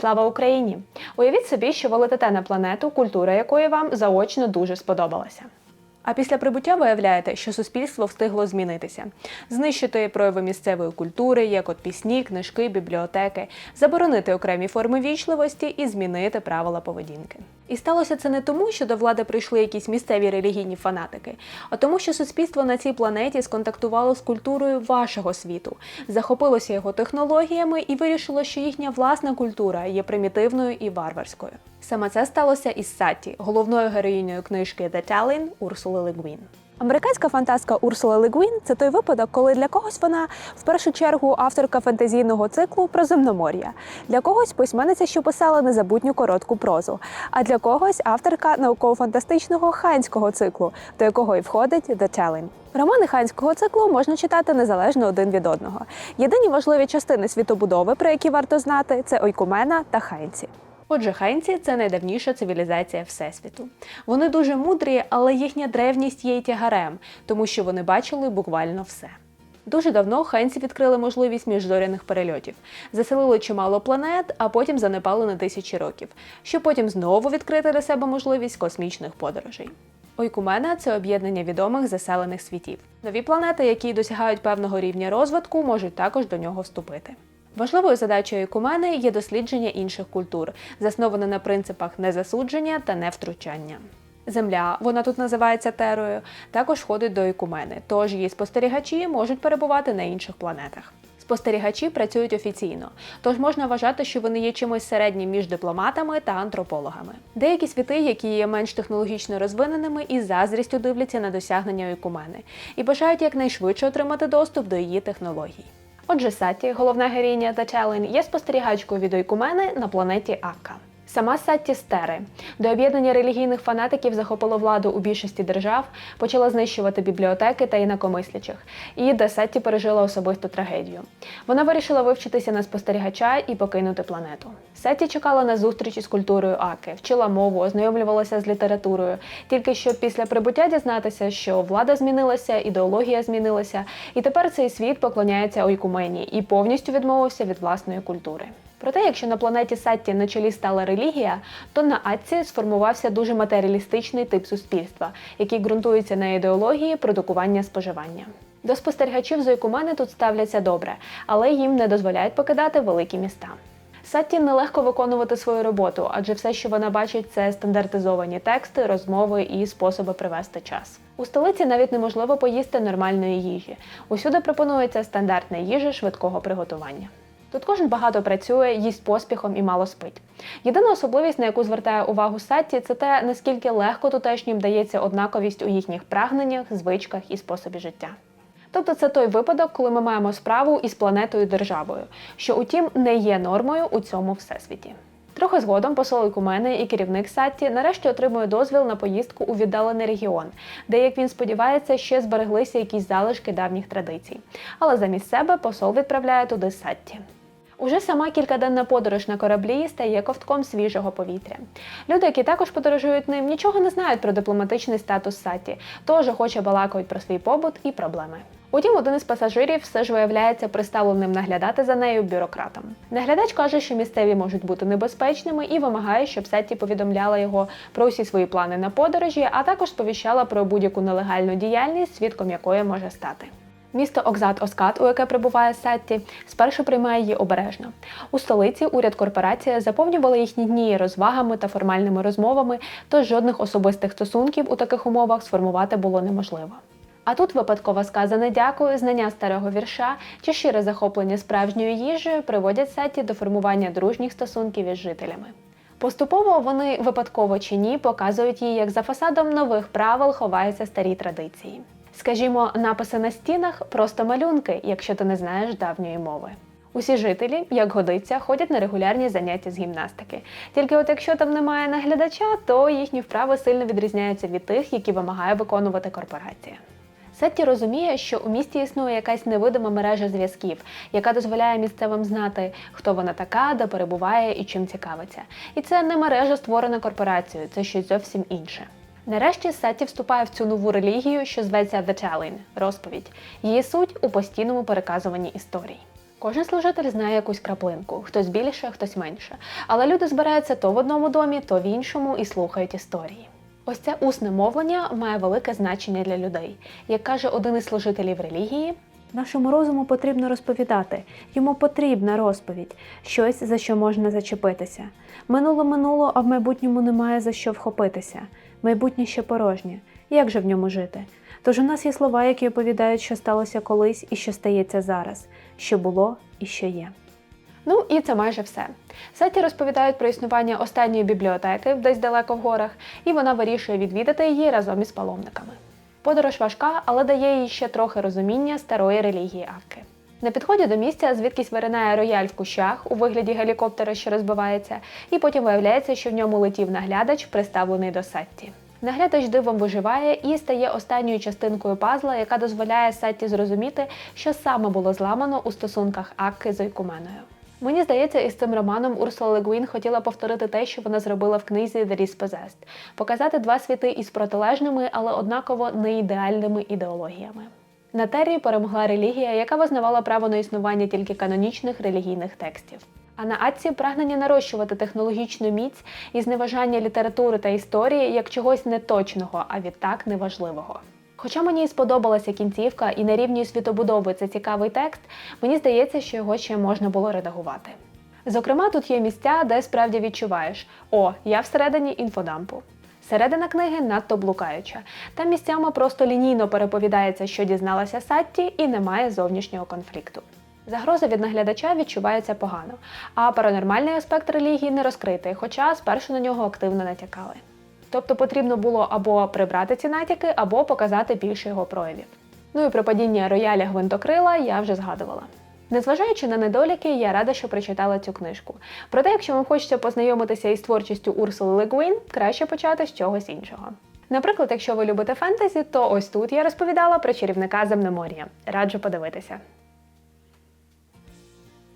Слава Україні! Уявіть собі, що ви летите на планету, культура якої вам заочно дуже сподобалася. А після прибуття виявляєте, що суспільство встигло змінитися, знищити прояви місцевої культури, як от пісні, книжки, бібліотеки, заборонити окремі форми вічливості і змінити правила поведінки. І сталося це не тому, що до влади прийшли якісь місцеві релігійні фанатики, а тому, що суспільство на цій планеті сконтактувало з культурою вашого світу, захопилося його технологіями і вирішило, що їхня власна культура є примітивною і варварською. Саме це сталося із Сатті, головною героїнею книжки The Talin Урсули Легвін. Американська фантастка Урсула Легвін це той випадок, коли для когось вона в першу чергу авторка фантазійного циклу про земномор'я, для когось письменниця, що писала незабутню коротку прозу, а для когось авторка науково-фантастичного ханського циклу, до якого і входить The Talin. Романи ханського циклу можна читати незалежно один від одного. Єдині важливі частини світобудови, про які варто знати, це ойкумена та хайнці. Отже, хайнці це найдавніша цивілізація Всесвіту. Вони дуже мудрі, але їхня древність є тягарем, тому що вони бачили буквально все. Дуже давно хайнці відкрили можливість міжзоряних перельотів, заселили чимало планет, а потім занепали на тисячі років, щоб потім знову відкрити для себе можливість космічних подорожей. Ойкумена це об'єднання відомих заселених світів. Нові планети, які досягають певного рівня розвитку, можуть також до нього вступити. Важливою задачею екумени є дослідження інших культур, засноване на принципах незасудження та невтручання. Земля, вона тут називається терою, також входить до екумени, тож її спостерігачі можуть перебувати на інших планетах. Спостерігачі працюють офіційно, тож можна вважати, що вони є чимось середнім між дипломатами та антропологами. Деякі світи, які є менш технологічно розвиненими, із заздрістю дивляться на досягнення екумени і бажають якнайшвидше отримати доступ до її технологій. Отже, Саті, головна героїня The Challenge, є спостерігачкою від ойкумени на планеті Акка. Сама Сатті Стери до об'єднання релігійних фанатиків захопило владу у більшості держав, почала знищувати бібліотеки та інакомислячих, і де Сатті пережила особисту трагедію. Вона вирішила вивчитися на спостерігача і покинути планету. Сатті чекала на зустріч із культурою Аки, вчила мову, ознайомлювалася з літературою, тільки щоб після прибуття дізнатися, що влада змінилася, ідеологія змінилася, і тепер цей світ поклоняється ойкумені і повністю відмовився від власної культури. Проте, якщо на планеті Сатті на чолі стала релігія, то на Атці сформувався дуже матеріалістичний тип суспільства, який ґрунтується на ідеології продукування споживання. До спостерігачів з ойкумени тут ставляться добре, але їм не дозволяють покидати великі міста. Сатті нелегко виконувати свою роботу, адже все, що вона бачить, це стандартизовані тексти, розмови і способи привести час. У столиці навіть неможливо поїсти нормальної їжі. Усюди пропонується стандартна їжа швидкого приготування. Тут кожен багато працює, їсть поспіхом і мало спить. Єдина особливість, на яку звертає увагу Сатті, це те, наскільки легко тутешнім дається однаковість у їхніх прагненнях, звичках і способі життя. Тобто це той випадок, коли ми маємо справу із планетою державою, що утім не є нормою у цьому всесвіті. Трохи згодом посол Ікумени і керівник Сатті нарешті отримує дозвіл на поїздку у віддалений регіон, де, як він сподівається, ще збереглися якісь залишки давніх традицій. Але замість себе посол відправляє туди Сатті. Уже сама кількаденна подорож на кораблі стає ковтком свіжого повітря. Люди, які також подорожують ним, нічого не знають про дипломатичний статус Саті, тож охоче балакають про свій побут і проблеми. Утім, один із пасажирів все ж виявляється приставленим наглядати за нею бюрократом. Наглядач каже, що місцеві можуть бути небезпечними і вимагає, щоб Сетті повідомляла його про усі свої плани на подорожі, а також сповіщала про будь-яку нелегальну діяльність, свідком якої може стати. Місто Окзат Оскат, у яке прибуває Сетті, спершу приймає її обережно. У столиці уряд корпорація заповнювала їхні дні розвагами та формальними розмовами, тож жодних особистих стосунків у таких умовах сформувати було неможливо. А тут випадково сказане дякую, знання старого вірша чи щире захоплення справжньою їжею приводять Сетті до формування дружніх стосунків із жителями. Поступово вони випадково чи ні показують їй, як за фасадом нових правил ховаються старі традиції. Скажімо, написи на стінах просто малюнки, якщо ти не знаєш давньої мови. Усі жителі, як годиться, ходять на регулярні заняття з гімнастики. Тільки от якщо там немає наглядача, то їхні вправи сильно відрізняються від тих, які вимагає виконувати корпорація. Сетті розуміє, що у місті існує якась невидима мережа зв'язків, яка дозволяє місцевим знати, хто вона така, де перебуває і чим цікавиться. І це не мережа створена корпорацією, це щось зовсім інше. Нарешті Сетті вступає в цю нову релігію, що зветься The Telling – розповідь. Її суть у постійному переказуванні історій. Кожен служитель знає якусь краплинку, хтось більше, хтось менше. Але люди збираються то в одному домі, то в іншому і слухають історії. Ось це усне мовлення має велике значення для людей. Як каже один із служителів релігії, нашому розуму потрібно розповідати, йому потрібна розповідь, щось за що можна зачепитися. Минуло минуло, а в майбутньому немає за що вхопитися. Майбутнє ще порожнє. Як же в ньому жити? Тож у нас є слова, які оповідають, що сталося колись і що стається зараз, що було і що є. Ну і це майже все. Сеті розповідають про існування останньої бібліотеки десь далеко в горах, і вона вирішує відвідати її разом із паломниками. Подорож важка, але дає їй ще трохи розуміння старої релігії Акки. На підході до місця звідкись виринає рояль в кущах у вигляді гелікоптера, що розбивається, і потім виявляється, що в ньому летів наглядач, приставлений до Сетті. Наглядач дивом виживає і стає останньою частинкою пазла, яка дозволяє Сетті зрозуміти, що саме було зламано у стосунках Акки з Ойкуменою. Мені здається, із цим романом Урсула Легуін хотіла повторити те, що вона зробила в книзі The Dispossessed – показати два світи із протилежними, але однаково неідеальними ідеологіями. На Террі перемогла релігія, яка визнавала право на існування тільки канонічних релігійних текстів. А на Атці прагнення нарощувати технологічну міць і зневажання літератури та історії як чогось неточного, а відтак неважливого. Хоча мені і сподобалася кінцівка і на рівні світобудови це цікавий текст, мені здається, що його ще можна було редагувати. Зокрема, тут є місця, де справді відчуваєш: о, я всередині інфодампу. Середина книги надто блукаюча. Там місцями просто лінійно переповідається, що дізналася Сатті, і немає зовнішнього конфлікту. Загроза від наглядача відчувається погано, а паранормальний аспект релігії не розкритий, хоча спершу на нього активно натякали. Тобто потрібно було або прибрати ці натяки, або показати більше його проявів. Ну і про падіння рояля гвинтокрила я вже згадувала. Незважаючи на недоліки, я рада, що прочитала цю книжку. Проте, якщо вам хочеться познайомитися із творчістю Урсули Легуін, краще почати з чогось іншого. Наприклад, якщо ви любите фентезі, то ось тут я розповідала про чарівника земномор'я. Раджу подивитися.